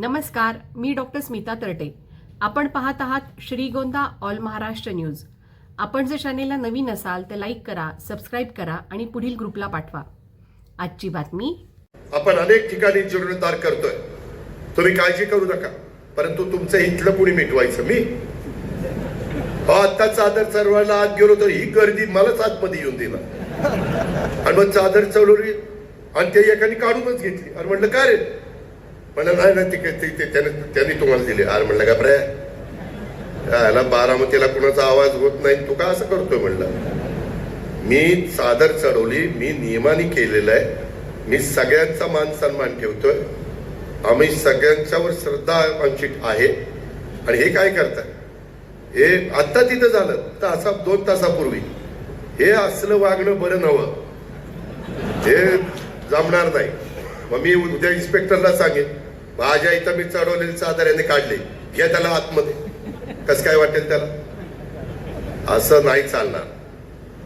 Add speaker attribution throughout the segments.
Speaker 1: नमस्कार मी डॉक्टर स्मिता तरटे. आपण पाहत आहात श्रीगोंदा ऑल महाराष्ट्र न्यूज. आपण जर चॅनेलला नवीन असाल तर लाईक करा सबस्क्राईब करा आणि पुढील ग्रुपला पाठवा. आजची बातमी.
Speaker 2: आपण अनेक ठिकाणी जीर्णोद्धार करतोय. तुम्ही काळजी करू नका परंतु तुमचं इथलं कुणी मिटवायचं? मी? आता चादर चढवायला आत गेलो तर ही गर्दी मलाच आतमध्ये येऊन दिला आणि मग चादर चढवली आणि ते एकाने काढूनच घेतली. आणि म्हटलं काय रे? म्हणलं नाही ना ते ते- त्याने त्यांनी तुम्हाला दिले. आर म्हणलं का प्रे याला बारामतीला कुणाचा आवाज होत नाही तू का असं करतोय? म्हणलं. मी चादर चढवली मी नियमाने केलेलं आहे. मी सगळ्यांचा मान सन्मान ठेवतोय. आम्ही सगळ्यांच्यावर श्रद्धा आमची आहे. आणि हे काय करताय? हे आत्ता तिथं झालं तासा दोन तासापूर्वी. हे असलं वागणं बरं नवं हे जमणार नाही. मग मी उद्या इन्स्पेक्टरला सांगेन. माझ्या इथं मी चढवलेली चादर यांनी काढली. घ्या त्याला आतमध्ये. कसं काय वाटेल त्याला? असं नाही चालणार.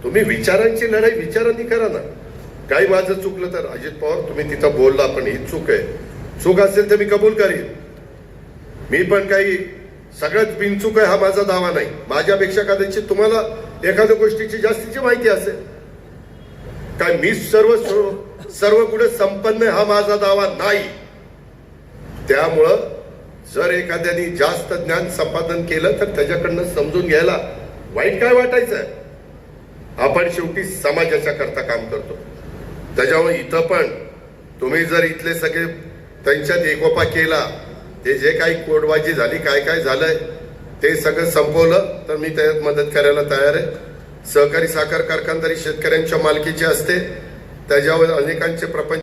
Speaker 2: तुम्ही विचारांची लढाई विचारांनी करा ना. काही माझं चुकलं तर अजित पवार तुम्ही तिथं बोलला पण ही चूक आहे. चूक असेल तर मी कबूल करीन. मी पण काही सगळ्यात बिनचूक आहे हा माझा दावा नाही. माझ्यापेक्षा कदाचित तुम्हाला एखाद्या गोष्टीची जास्तीची माहिती असेल. काय मी सर्व सर्व सर्व संपन्न हा माझा दावा नाही. त्यामुळं जर एखाद्याने जास्त ज्ञान संपादन केलं तर त्याच्याकडनं समजून घ्यायला वाईट काय वाटायचं आहे आपण शेवटी समाजाच्या करता काम करतो. त्याच्यामुळे इथं पण तुम्ही जर इथले सगळे त्यांच्यात एकोपा केला ते जे काही कोडबाजी झाली काय काय झालंय ते सगळं संपवलं तर मी त्याच्यात मदत करायला तयार आहे. सहकारी साखर कारखानदारी शेतकऱ्यांच्या मालकीची असते. त्याच्यावर अनेकांचे प्रपंच